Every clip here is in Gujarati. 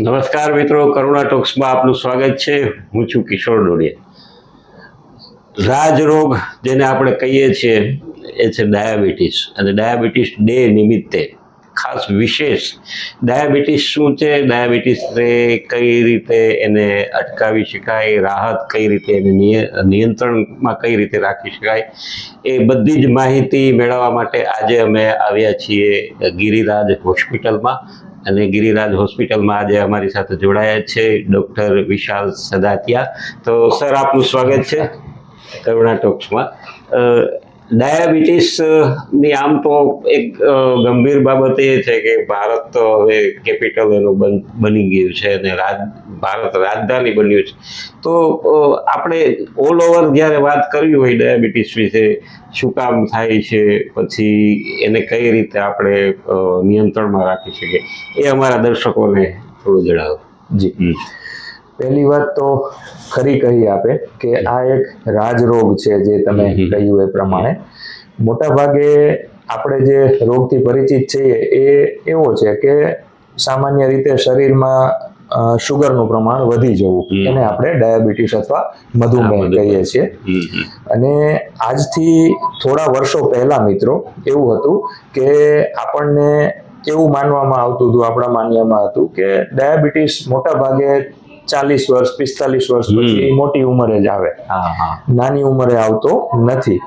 નમસ્કાર મિત્રો, કરુણા ટોક્સમાં આપનું સ્વાગત છે. હું છું કિશોર ડોડિયા. રાજરોગ, જેને આપણે કહીએ છીએ, એ છે ડાયાબિટીસ. અને ડાયાબિટીસ ડે નિમિત્તે ખાસ વિશેષ ડાયાબિટીસ શું છે? ડાયાબિટીસને કઈ રીતે એને અટકાવી શકાય? રાહત કઈ રીતે એને નિય- નિયંત્રણમાં કઈ રીતે રાખી શકાય? એ બધી જ માહિતી મેળવવા માટે આજે અમે આવ્યા છીએ ગિરિરાજ હોસ્પિટલમાં. અને ગિરિરાજ હોસ્પિટલમાં આજે અમારી સાથે જોડાયા છે ડૉક્ટર વિશાલ સદાતિયા. તો સર, આપનું સ્વાગત છે કરુણા ટોક્સમાં. અ, ડાયાબિટીસ અ, ની આમ તો એક ગંભીર બાબત એ છે કે ભારત તો હવે કેપિટલ એનું બન- બની ગયું છે અને રાજ ભારત રાજધાની બન્યું છે. તો આપણે ઓલ ઓવર જ્યારે વાત કરવી હોય ડાયાબિટીસ વિશે શું કામ થાય છે પછી એને કઈ રીતે આપણે નિયંત્રણમાં રાખી શકીએ એ અમારા દર્શકોને થોડું જણાવો. જી. પહેલી વાત તો ખરી કહી આપે કે આ એક રાજરોગ છે જે તમે કહ્યું એ પ્રમાણે. મોટા ભાગે આપણે જે રોગથી પરિચિત છીએ એ એવો છે કે સામાન્ય રીતે શરીરમાં શુગરનું પ્રમાણ વધી જવું. એને આપણે ડાયાબિટીસ અથવા મધુમેહ કહીએ છીએ. અને આજથી થોડા વર્ષો પહેલા મિત્રો એવું હતું કે આપણને એવું માનવામાં આવતું હતું આપણા માન્યમાં હતું કે ડાયાબિટીસ મોટા ભાગે ચાલીસ વર્ષ પિસ્તાલીસ વર્ષ. પછી મોટી ઉંમરે જ આવે હા હા નાની ઉંમરે આવતો નથી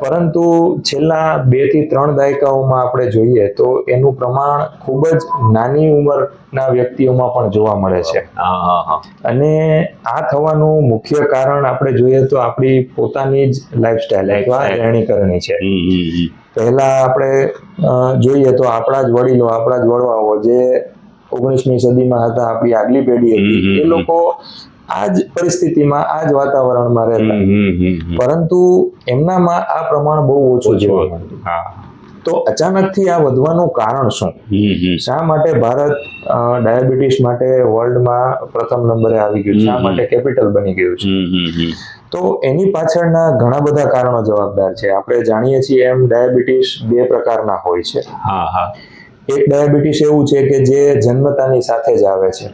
પરંતુ છેલ્લા બેથી ત્રણ દાયકાઓમાં આપણે જોઈએ તો એનું પ્રમાણ ખૂબ જ નાની ઉંમરના વ્યક્તિઓમાં પણ જોવા મળે છે હા હા હા અને આ થવાનું મુખ્ય કારણ આપણે જોઈએ તો આપણી પોતાની જ લાઈફસ્ટાઈલ અથવા Lifestyle. રહેણીકરણી છે. પહેલા આપણે જોઈએ તો આપણા જ વડીલો આપણા જ વડવાઓ જે ઓગણીસમી સદીમાં હતા આપણી આગલી પેઢી હતી. એ લોકો આ જ પરિસ્થિતિમાં આ જ વાતાવરણમાં રહેતા. પરંતુ એમનામાં આ પ્રમાણ બહુ ઓછું જોવા હા. તો અચાનકથી આ વધવાનું કારણ શું. શા માટે ભારત ડાયાબિટીસ માટે વર્લ્ડમાં પ્રથમ નંબરે આવી ગયું? શા માટે કેપિટલ બની ગયું છે. તો એની પાછળના ઘણા બધા કારણો જવાબદાર છે. આપણે જાણીએ છીએ એમ ડાયાબિટીસ બે પ્રકારના હોય છે. હા હા. એક ડાયાબિટીસ એવું છે કે જે જન્મતાની સાથે જ આવે છે.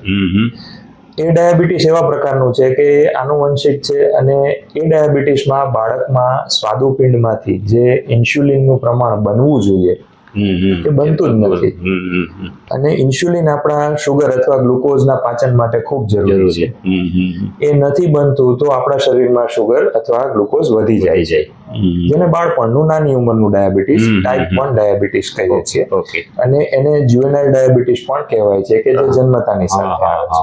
એ ડાયાબિટીસ એવા પ્રકારનું છે કે આનુવંશિક છે અને એ ડાયાબિટીસમાં બાળકમાં સ્વાદુપિંડમાંથી જે ઇન્સ્યુલિનનું પ્રમાણ બનવું જોઈએ. એ બનતું જ નથી. અને ઇન્સ્યુલિન આપણા શુગર અથવા ગ્લુકોઝના પાચન માટે ખૂબ જરૂરી છે. એ નથી બનતું તો આપણા શરીરમાં શુગર અથવા ગ્લુકોઝ વધી જાય છે. જેને બાળપણનું નાની ઉંમરનું ડાયાબિટીસ ટાઈપ. વન ડાયાબિટીસ કહીએ છીએ. અને એને જ્યુવેનાઇલ ડાયાબિટીસ પણ કહેવાય છે કે જે જન્મતાની સાથે આવે છે.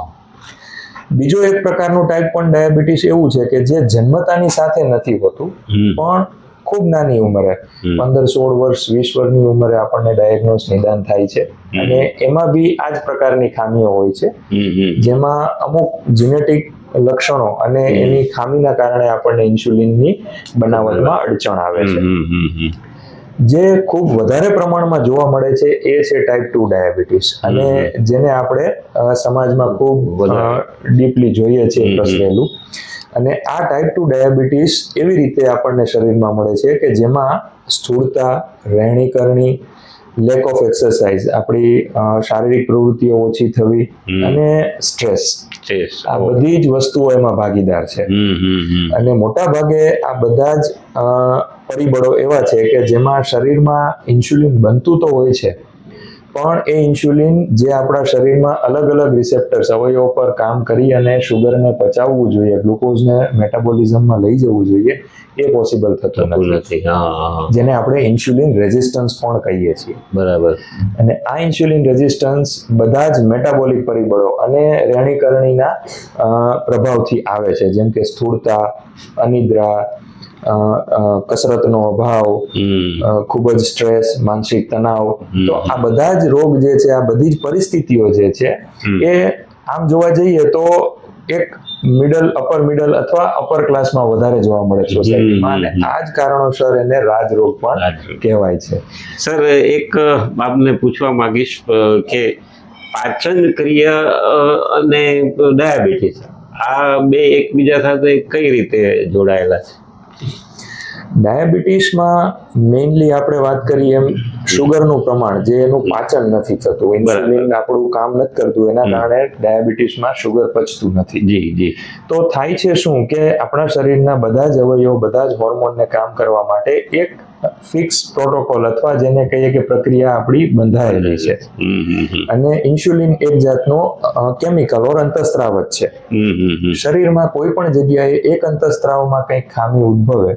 બીજો એક પ્રકારનું ટાઈપ વન ડાયાબિટીસ એવું છે કે જે જન્મતાની સાથે નથી હોતું પણ ખૂબ નાની ઉંમરે. પંદર સોળ વર્ષ વીસ વર્ષની ઉંમરે આપણને ડાયગ્નોસ નિદાન થાય છે. અને એમાં બી આ જ પ્રકારની ખામીઓ હોય છે. જેમાં અમુક જીનેટિક લક્ષણો અને એની ખામીના કારણે આપણને ઇન્સ્યુલિનની બનાવટમાં અડચણ આવે છે. જે ખૂબ વધારે પ્રમાણમાં જોવા મળે છે એ છે ટાઈપ ટુ ડાયાબિટીસ અને જેને આપણે સમાજમાં ખૂબ. ડીપલી જોઈએ છીએ પ્રસરેલું. અને આ ટાઈપ ટુ ડાયાબિટીસ એવી રીતે આપણને શરીરમાં મળે છે કે જેમાં સ્થૂળતા રહેણીકરણી લેક ઓફ એક્સરસાઇઝ આપણી શારીરિક પ્રવૃત્તિઓ ઓછી થવી અને સ્ટ્રેસ આ બધી જ વસ્તુઓ એમાં ભાગીદાર છે. અને મોટા ભાગે આ બધા જ પરિબળો એવા છે કે જેમાં શરીરમાં ઇન્સ્યુલિન બનતું તો હોય છે પણ એ ઇન્સ્યુલિન જે આપણા શરીરમાં અલગ અલગ રિસેપ્ટર્સ અવયવો પર કામ કરી અને શુગરને પચાવવું જોઈએ ગ્લુકોઝને મેટાબોલિઝમમાં લઈ જવું જોઈએ એ પોસિબલ થતું નથી. જેને આપણે ઇન્સ્યુલિન રેઝિસ્ટન્સ પણ કહીએ છીએ. બરાબર. અને આ ઇન્સ્યુલિન રેઝિસ્ટન્સ બધા જ મેટાબોલિક પરિબળો અને રહેણીકરણીના પ્રભાવથી આવે છે. જેમ કે સ્થૂળતા અનિદ્રા કસરતનો અભાવ ખૂબ જ સ્ટ્રેસ માનસિક તણાવ તો આ બધા જ રોગ જે છે આ બધી જ પરિસ્થિતિઓ જે છે એ આમ જોવા જઈએ તો એક મિડલ અપર મિડલ અથવા અપર ક્લાસમાં વધારે જોવા મળે છે સોસાયટીમાં અને આ જ કારણોસર એને રાજરોગ પણ કહેવાય છે. સર એક આપને પૂછવા માંગીશ કે પાચન ક્રિયા અને ડાયાબિટીસ આ બે એકબીજા સાથે કઈ રીતે જોડાયેલા છે? ડાયાબિટીસમાં મેઇનલી આપણે વાત કરીએ એમ શુગરનું પ્રમાણ જે એનું પાચન નથી થતું. ઇન્સ્યુલિન આપણું કામ નથી કરતું એના કારણે ડાયાબિટીસમાં શુગર પચતું નથી. જી જી. તો થાય છે શું કે આપણા શરીરના બધા જ અવયવો બધા જ હોર્મોનને કામ કરવા માટે એક ફિક્સ પ્રોટોકોલ અથવા જેને કહીએ કે પ્રક્રિયા આપણી બંધાયેલી છે. અને ઇન્સ્યુલિન એક જાતનો કેમિકલ ઓર અંતસ્ત્રાવ જ છે. શરીરમાં કોઈ પણ જગ્યાએ એક અંતસ્ત્રાવમાં કંઈક ખામી ઉદ્ભવે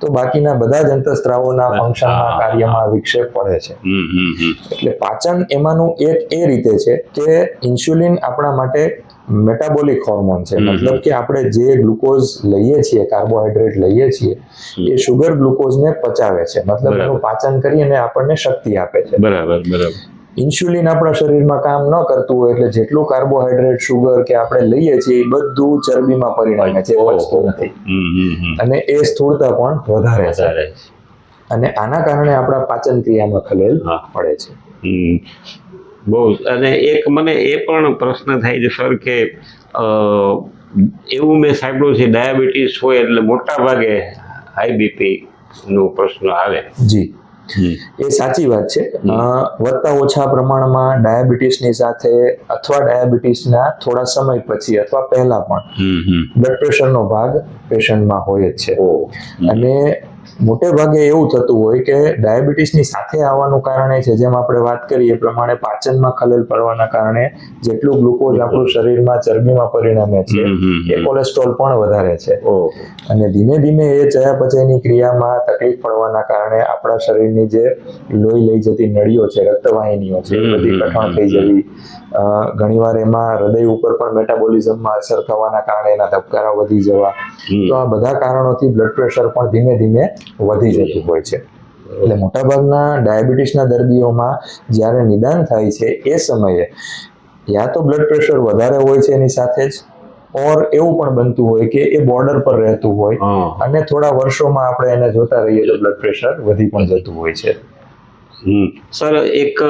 તો બાકીના બધા જ અંતસ્ત્રાવોના ફંક્શનમાં કાર્યમાં વિક્ષેપ પડે છે. એટલે પાચન એમાંનું એક એ રીતે છે કે ઇન્સ્યુલિન આપણા માટે મેટાબોલિક હોર્મોન છે. મતલબ કે આપણે જે ગ્લુકોઝ લઈએ છીએ કાર્બોહાઈડ્રેટ લઈએ છીએ એ શુગર ગ્લુકોઝને પચાવે છે. મતલબ એનું પાચન કરી અને આપણને શક્તિ આપે છે. બરાબર બરાબર. ઇન્સ્યુલિન આપણા શરીરમાં કામ ન કરતું હોય એટલે જેટલું કાર્બોહાઈડ્રેટ શુગર કે આપણે લઈએ છીએ એ બધું ચરબીમાં પરિણમે છે. પચતું નથી. અને એ સ્થૂળતા પણ વધારે છે. અને આના કારણે આપણા પાચન ક્રિયામાં ખલેલ. પડે છે. બહુ અને એક મને એ પણ પ્રશ્ન થાય છે સર કે એવું મેં સાંભળ્યું છે ડાયાબિટીસ હોય એટલે મોટા ભાગે હાઈ બીપી નો પ્રશ્ન આવે. જી. એ સાચી વાત છે. વધતા ઓછા પ્રમાણમાં ડાયાબિટીસની સાથે અથવા ડાયાબિટીસના થોડા સમય પછી અથવા પહેલા પણ હમ હમ. બ્લડ પ્રેશરનો ભાગ પેશન્ટમાં હોય જ છે. અને મોટે ભાગે એવું થતું હોય કે ડાયાબિટીસની સાથે આવવાનું કારણ એ છે જેમ આપણે વાત કરીએ પ્રમાણે પાચનમાં ખલેલ પડવાના કારણે જેટલું ગ્લુકોઝ આપણું શરીરમાં ચરબીમાં પરિણમે છે એ કોલેસ્ટ્રોલ પણ વધારે છે. અને ધીમે ધીમે એ ચયાપચયની ક્રિયામાં તકલીફ પડવાના કારણે આપણા શરીરની જે લોહી લઈ જતી નળીઓ છે રક્તવાહિનીઓ છે એ બધી કઠણ થઈ જવી ઘણીવાર એમાં હૃદય ઉપર પણ મેટાબોલિઝમમાં અસર થવાના કારણે એના ધબકારા વધી જવા. તો આ બધા કારણોથી બ્લડ પ્રેશર પણ ધીમે ધીમે વધી જતું હોય છે એટલે મોટાભાગના ડાયાબિટીસના દર્દીઓમાં જ્યારે નિદાન થાય છે એ સમયે યા તો બ્લડ પ્રેશર વધારે હોય છે એની સાથે જ ઓર એવું પણ બનતું હોય કે એ બોર્ડર પર રહેતું હોય. અને થોડા વર્ષોમાં આપણે એને જોતા રહીએ તો બ્લડ પ્રેશર વધી પણ જતું હોય છે. સર એક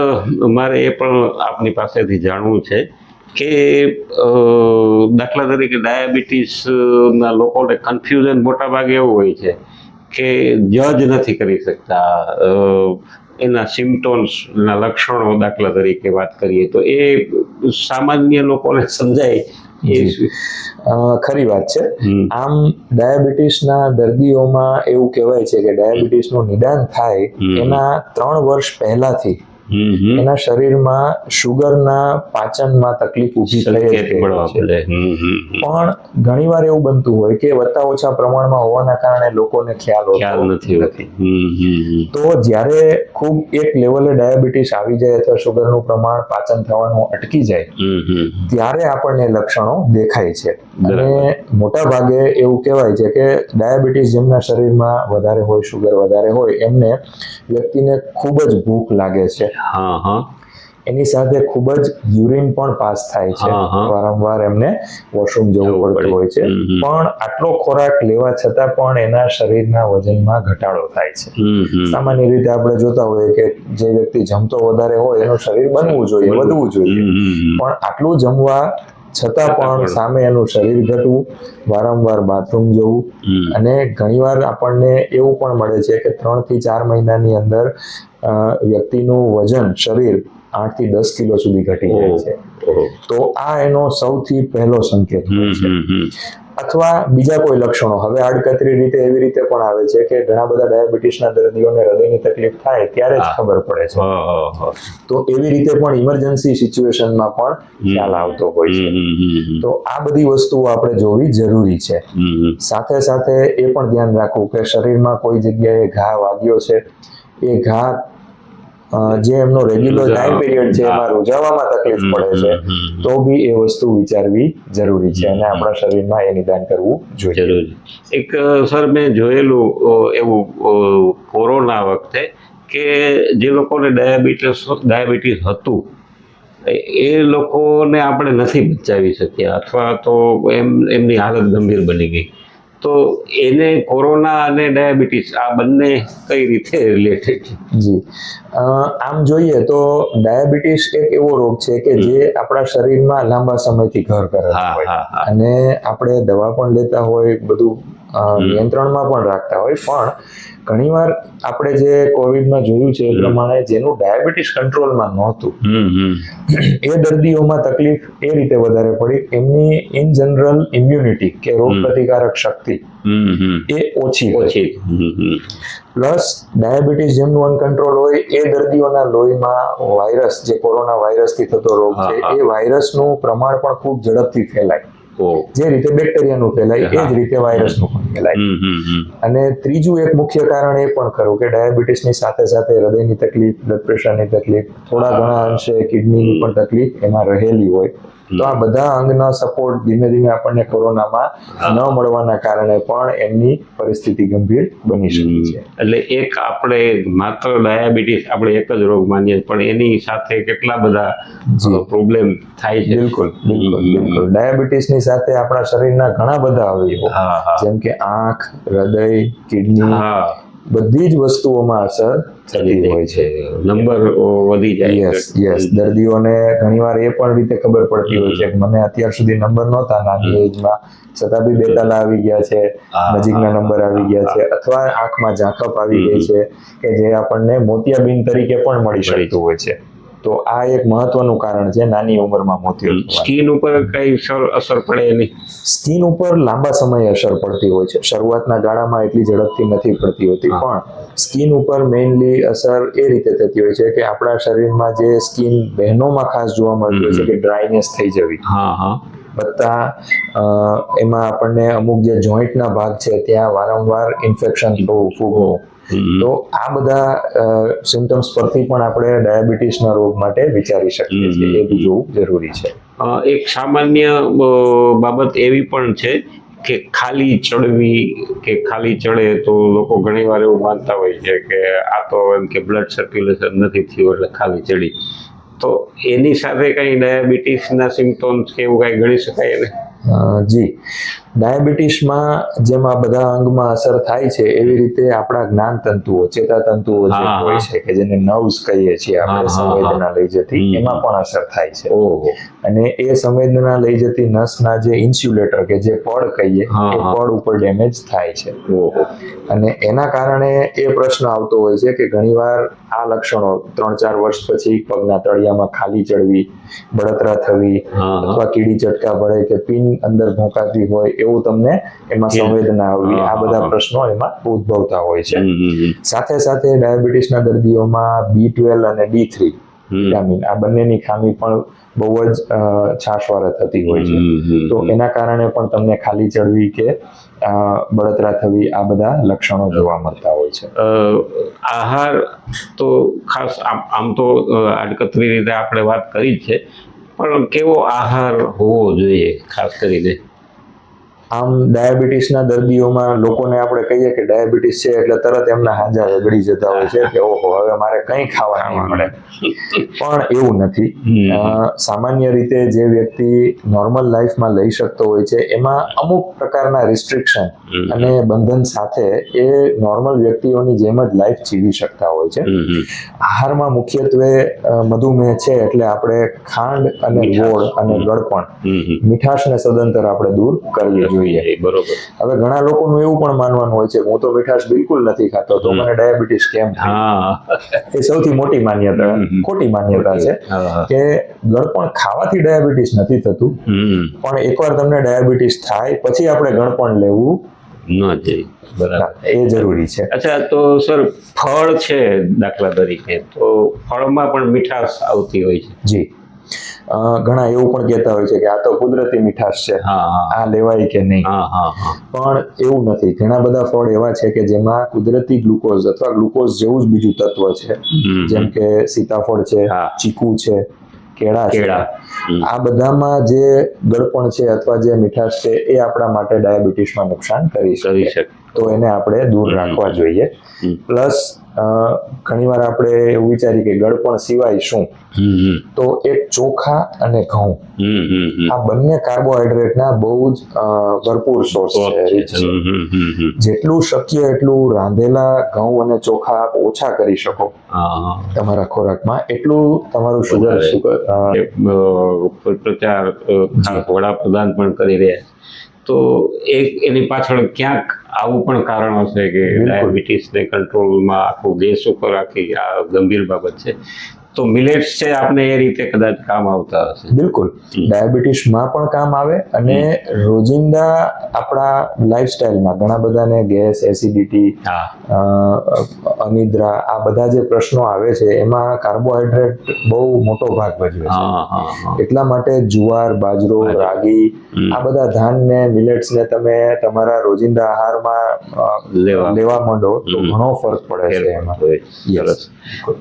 મારે એ પણ આપની પાસેથી જાણવું છે કે દાખલા તરીકે ડાયાબિટીસના લોકોને કન્ફ્યુઝન મોટાભાગે એવું હોય છે કે જજ નથી કરી શકતા એના સિમ્ટોમ્સના લક્ષણો દાખલા તરીકે વાત કરીએ તો એ સામાન્ય લોકોને સમજાય. ખરી વાત છે. આમ ડાયાબિટીસના દર્દીઓમાં એવું કહેવાય છે કે ડાયાબિટીસનું નિદાન થાય એના ત્રણ વર્ષ પહેલાથી. એના શરીરમાં શુગરના પાચનમાં તકલીફ ઊભી થઈ. પણ ઘણીવાર એવું બનતું હોય કે વધતા ઓછા પ્રમાણમાં હોવાના કારણે લોકોને ખ્યાલ નથી હોતી. તો જ્યારે ખૂબ એક લેવલે ડાયાબિટીસ આવી જાય અથવા શુગરનું પ્રમાણ પાચન થવાનું અટકી જાય ત્યારે આપણને લક્ષણો દેખાય છે. અને મોટા ભાગે એવું કહેવાય છે કે ડાયાબિટીસ જેમના શરીરમાં વધારે હોય શુગર વધારે હોય એમને વ્યક્તિને ખૂબ જ ભૂખ લાગે છે. હા હા. એની સાથે ખૂબ જ યુરિન પણ પાસ થાય છે. વારંવાર એમને વોશરૂમ જવું પડતું હોય છે. પણ આટલો ખોરાક લેવા છતાં પણ એના શરીરના વજનમાં ઘટાડો થાય છે. સામાન્ય રીતે આપણે જોતા હોઈએ કે જે વ્યક્તિ જમતો વધારે હોય એનું શરીર બનવું જોઈએ વધવું જોઈએ. પણ આટલું જમવા છતાં પણ. સામે એનું શરીર ઘટવું વારંવાર બાથરૂમ જવું અને ઘણીવાર આપણને એવું પણ મળે છે કે ત્રણથી ચાર મહિનાની અંદર વ્યક્તિનું વજન શરીર આઠથી દસ કિલો સુધી ઘટી જાય છે તો આ એનો સૌથી પહેલો સંકેત છે. અથવા બીજા કોઈ લક્ષણો. હવે આડકતરી રીતે એવી રીતે પણ આવે છે કે ઘણા બધા ડાયાબિટીસના દર્દીઓને હૃદયની તકલીફ થાય ત્યારે જ ખબર પડે છે. તો એવી રીતે પણ ઇમરજન્સી સિચ્યુએશનમાં પણ ખ્યાલ આવતો હોય છે. તો આ બધી વસ્તુઓ આપણે જોવી જરૂરી છે. સાથે સાથે એ પણ ધ્યાન રાખવું કે શરીરમાં કોઈ જગ્યાએ ઘા વાગ્યો છે. એ ઘા જે એમનો રેગ્યુલર ટાઈમ પીરિયડ છે એમાં રોજાવામાં તકલીફ પડે છે. તો બી એ વસ્તુ વિચારવી જરૂરી છે અને આપણા શરીરમાં એ નિદાન કરવું જોઈએ. જરૂરી. એક સર મેં જોયેલું એવું કોરોના વખતે કે જે લોકોને ડાયાબિટીસ ડાયાબિટીસ હતું એ લોકોને આપણે નથી બચાવી શક્યા અથવા તો એમ એમની હાલત ગંભીર બની ગઈ. તો એને કોરોના અને ડાયાબિટીસ આ બંને કઈ રીતે રિલેટેડ છે જી આમ જોઈએ તો ડાયાબિટીસ એક એવો રોગ છે કે જે આપણા શરીરમાં લાંબા સમયથી ઘર કરે અને આપણે દવા પણ લેતા હોય બધું નિયંત્રણમાં પણ રાખતા હોય. પણ ઘણીવાર આપણે જે કોવિડમાં જોયું છે એ પ્રમાણે જેનું ડાયાબિટીસ કંટ્રોલમાં નહોતું એ દર્દીઓમાં તકલીફ એ રીતે વધારે પડી. એમની ઇન જનરલ ઇમ્યુનિટી કે રોગ પ્રતિકારક શક્તિ એ ઓછી ઓછી. પ્લસ ડાયાબિટીસ જેમનું અનકંટ્રોલ હોય એ દર્દીઓના લોહીમાં વાયરસ જે કોરોના વાયરસથી થતો રોગ છે. એ વાયરસનું પ્રમાણ પણ ખૂબ ઝડપથી ફેલાય. જે રીતે બેક્ટેરિયાનું ફેલાય એ જ. રીતે વાયરસનું પણ ફેલાય. અને ત્રીજું એક મુખ્ય કારણ એ પણ ખરું કે ડાયાબિટીસની સાથે સાથે હૃદયની તકલીફ બ્લડ પ્રેશરની તકલીફ થોડા ઘણા અંશે કિડનીની પણ તકલીફ એમાં રહેલી હોય. તો આ બધા અંગના સપોર્ટ ધીમે ધીમે આપણને કોરોનામાં ન મળવાના કારણે પણ એમની પરિસ્થિતિ ગંભીર બની શકે છે. એટલે એક આપણે માત્ર ડાયાબિટીસ આપણે એક જ રોગ માનીએ પણ એની સાથે કેટલા બધા પ્રોબ્લેમ થાય છે? બિલકુલ બિલકુલ બિલકુલ. ડાયાબિટીસની સાથે આપણા શરીરના ઘણા બધા અવયવો જેમ કે આંખ હૃદય કિડની હા. બધી જ વસ્તુઓમાં અસર થતી હોય છે. નંબર વધી જાય. યસ યસ દર્દીઓને ઘણીવાર એ પણ રીતે ખબર પડતી હોય છે કે મને અત્યાર સુધી નંબર નહોતા નાની એજમાં છતાં બી બેતાલા આવી ગયા છે નજીકના નંબર આવી ગયા છે અથવા આંખમાં ઝાંખપ આવી ગઈ છે કે જે આપણને મોતિયાબિંદ તરીકે પણ મળી શકતું હોય છે. તો આ એક મહત્વનું કારણ છે નાની ઉંમરમાં મોતિયો. સ્કિન ઉપર કઈ સર- અસર પડે એની? સ્કિન ઉપર લાંબા સમયે અસર પડતી હોય છે. શરૂઆતના ગાળામાં એટલી ઝડપથી નથી પડતી હોતી પણ સ્કિન ઉપર મેઇનલી અસર એ રીતે થતી હોય છે કે આપણા શરીરમાં જે સ્કિન બહેનોમાં ખાસ જોવા મળતી હોય છે કે ડ્રાયનેસ થઈ જવી. બધા એમાં આપણને અમુક જે જોઈન્ટના ભાગ છે ત્યાં વારંવાર ઇન્ફેક્શન થવું ફૂગવું. તો આ બધા સિમ્ટમ્સ પરથી પણ આપણે ડાયાબિટીસના રોગ માટે વિચારી શકીએ છીએ. એ બી જોવું જરૂરી છે. એક સામાન્ય બાબત એવી પણ છે કે ખાલી ચડવી કે ખાલી ચડે તો લોકો ઘણીવાર એવું માનતા હોય છે કે આ તો એમ કે બ્લડ સર્ક્યુલેશન નથી થયું એટલે ખાલી ચડી. તો એની સાથે કંઈ ડાયાબિટીસના સિમ્ટોમ્સ કે એવું કાંઈ ગણી શકાય એને? જી. ડાયાબિટીસમાં જેમ આ બધા અંગમાં અસર થાય છે એવી રીતે આપણા જ્ઞાન તંતુઓ ચેતા તંતુઓ જે હોય છે કે જેને નર્વ્સ કહીએ છીએ આપણે. સંવેદના લઈ જતી એમાં પણ અસર થાય છે. અને એ સંવેદના લઈ જતી નસના જે ઇન્સ્યુલેટર કે જે પડ કહીએ એ પડ ઉપર ડેમેજ થાય છે. ઓહો. અને એના કારણે એ પ્રશ્ન આવતો હોય છે કે ઘણીવાર આ લક્ષણો ત્રણ ચાર વર્ષ પછી પગના તળિયામાં ખાલી ચડવી બળતરા થવી. અથવા કીડી ચટકા પડે કે પિન અંદર ભોંકાતી હોય એવું તમને એમાં સંવેદના આવવી આ બધા પ્રશ્નો એમાં ઉદ્ભવતા હોય છે. સાથે સાથે ડાયાબિટીસના દર્દીઓમાં બી ટ્વેલ્વ અને ડી થ્રી વિટામિન આ બંનેની ખામી પણ બહુ જ છાશવારે થતી હોય છે. તો એના કારણે પણ તમને ખાલી ચડવી કે બળતરા થવી આ બધા લક્ષણો જોવા મળતા હોય છે. આહાર તો ખાસ આમ તો આડકતરી રીતે આપણે વાત કરી જ છે પણ કેવો આહાર હોવો જોઈએ ખાસ કરીને? આમ ડાયાબિટીસના દર્દીઓમાં લોકોને આપણે કહીએ કે ડાયાબિટીસ છે એટલે તરત એમના હાજા રગડી જતા હોય છે કે ઓહો હવે મારે કંઈ ખાવાનું મળે. પણ એવું નથી. સામાન્ય રીતે જે વ્યક્તિ નોર્મલ લાઈફમાં લઈ શકતો હોય છે એમાં અમુક પ્રકારના રિસ્ટ્રિક્શન અને બંધન સાથે એ નોર્મલ વ્યક્તિઓની જેમ જ લાઈફ જીવી શકતા હોય છે. હમ, હમ. આહારમાં મુખ્યત્વે મધુમેહ છે એટલે આપણે ખાંડ અને ગોળ અને ગળપણ. મીઠાશને સદંતર આપણે દૂર કરવી જોઈએ. બરોબર. હવે ઘણા લોકોનું એવું પણ માનવાનું હોય છે હું તો મીઠાશ બિલકુલ નથી ખાતો તો મને ડાયાબિટીસ કેમ એ સૌથી મોટી માન્યતા ખોટી માન્યતા છે. કે ગળપણ ખાવાથી ડાયાબિટીસ નથી થતું. પણ એકવાર તમને ડાયાબિટીસ થાય પછી આપણે ગળપણ લેવું ન જઈ. બરાબર. એ જરૂરી છે. અચ્છા તો સર ફળ છે દાખલા તરીકે તો ફળમાં પણ મીઠાશ આવતી હોય છે. જી. ઘણા એવું પણ કહેતા હોય છે કે આ તો કુદરતી મીઠાશ છે. આ લેવાય કે નહીં? હા હા હા. પણ એવું નથી. ઘણા બધા ફળ એવા છે કે જેમાં કુદરતી ગ્લુકોઝ અથવા ગ્લુકોઝ જેવું જ બીજું તત્વ છે. જેમ કે સીતાફળ છે. ચીકુ છે કેળા છે. આ બધામાં જે ગળપણ છે અથવા જે મીઠાશ છે એ આપણા માટે ડાયાબિટીસમાં નુકસાન કરી શકે. તો એને આપણે દૂર રાખવા જોઈએ. પ્લસ ઘણીવાર આપણે એવું વિચારીએ કે ગળપણ સિવાય શું. તો એક ચોખા અને ઘઉં. આ બંને કાર્બોહાઈડ્રેટના બહુ જ ભરપૂર સોર્સ છે. જેટલું શક્ય એટલું રાંધેલા ઘઉં અને ચોખા આપ ઓછા કરી શકો. તમારા ખોરાકમાં એટલું તમારું એ, અ, પ્રચાર વડાપ્રધાન પણ કરી રહ્યા તો એક એની પાછળ ક્યાંક આવું પણ કારણ હશે કે ડાયાબિટીસને કંટ્રોલમાં આખો દેશ ઉપર આખી આ ગંભીર બાબત છે. તો મિલેટ્સ છે આપણે એ રીતે કદાચ કામ આવતા હશે. બિલકુલ. ડાયાબિટીસમાં પણ કામ આવે અને રોજિંદા આપણા લાઈફસ્ટાઈલમાં ઘણા બધાને ગેસ એસિડિટી અનિદ્રા આ બધા જે પ્રશ્નો આવે છે એમાં કાર્બોહાઈડ્રેટ બહુ મોટો ભાગ ભજવે છે. એટલા માટે જુવાર બાજરો. રાગી આ બધા ધાન ને મિલેટ્સ ને તમે તમારા રોજિંદા આહારમાં લેવા. લેવા માંડો તો ઘણો ફરક પડે છે એમાં.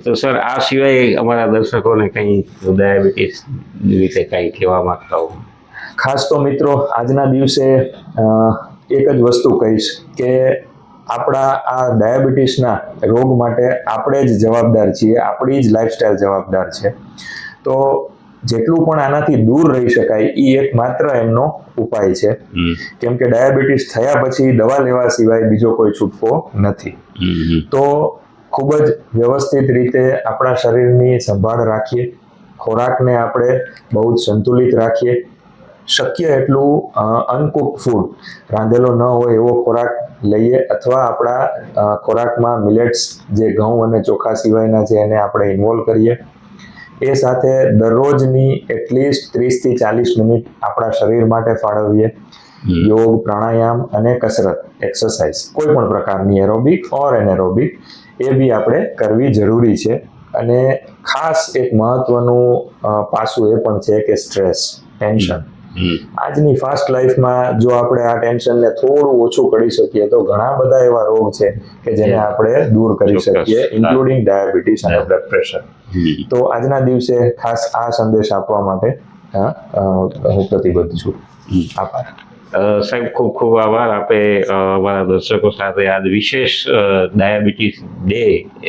તો સર આ સિવાય અમારા દર્શકોને કંઈ ડાયાબિટીસ વિશે કંઈ કહેવા માગતા હો. ખાસ તો મિત્રો આજના દિવસે એક જ વસ્તુ કહીશ કે આપણા આ ડાયાબિટીસના રોગ માટે આપણે જ જવાબદાર છીએ આપણી જ લાઈફસ્ટાઈલ જવાબદાર છે. તો જેટલું પણ આનાથી દૂર રહી શકાય એ એક માત્ર એમનો ઉપાય છે. કેમ કે ડાયાબિટીસ થયા પછી દવા લેવા સિવાય બીજો કોઈ છૂટકો નથી. તો ખૂબ જ વ્યવસ્થિત રીતે આપણા શરીરની સંભાળ રાખીએ. ખોરાકને આપણે બહુ જ સંતુલિત રાખીએ. શક્ય એટલું અનકુક ફૂડ રાંધેલો ન હોય એવો ખોરાક લઈએ અથવા આપણા ખોરાકમાં મિલેટ્સ જે ઘઉં અને ચોખા સિવાયના છે એને આપણે ઇન્વોલ્વ કરીએ. એ સાથે દરરોજની એટલીસ્ટ ત્રીસથી ચાલીસ મિનિટ આપણા શરીર માટે ફાળવીએ. યોગ પ્રાણાયામ અને કસરત એક્સરસાઇઝ કોઈ પણ પ્રકારની એરોબિક ઓર એનેરોબિક એ બી આપણે કરવી જરૂરી છે. અને ખાસ એક મહત્વનું પાસું એ પણ છે કે સ્ટ્રેસ ટેન્શન. આજની ફાસ્ટ લાઈફમાં જો આપણે આ ટેન્શનને થોડું ઓછું કરી શકીએ તો ઘણા બધા એવા રોગ છે કે જેને આપણે દૂર કરી શકીએ ઇન્ક્લુડિંગ ડાયાબિટીસ અને બ્લડ પ્રેશર તો આજના દિવસે ખાસ આ સંદેશ આપવા માટે હું પ્રતિબદ્ધ છું. આભાર. સાહેબ, ખૂબ ખૂબ આભાર. આપે અમારા દર્શકો સાથે આજ વિશેષ ડાયાબિટીસ ડે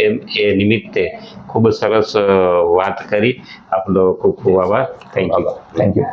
એમ એ નિમિત્તે ખૂબ સરસ વાત કરી. આપનો ખૂબ ખૂબ આભાર. Thank you thank you